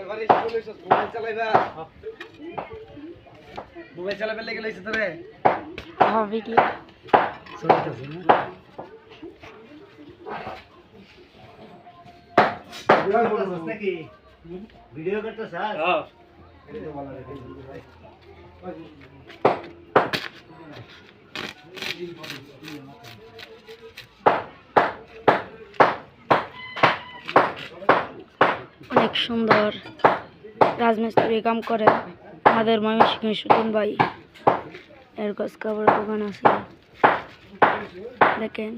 Alvarez, ¿cómo lo hizo? ¿Cómo está la edad? Mobile চালাবে লেগে লইছে তোরে? হবে কি না? নাকি? ভিডিও করতে স্যার হ্যাঁ। অনেক সুন্দর রাজমিস্ত্রি কাম করে। আমাদের ময়মনসিংহের সুতন ভাই। এর কাজ কাপড়ের দোকান আছে। দেখেন।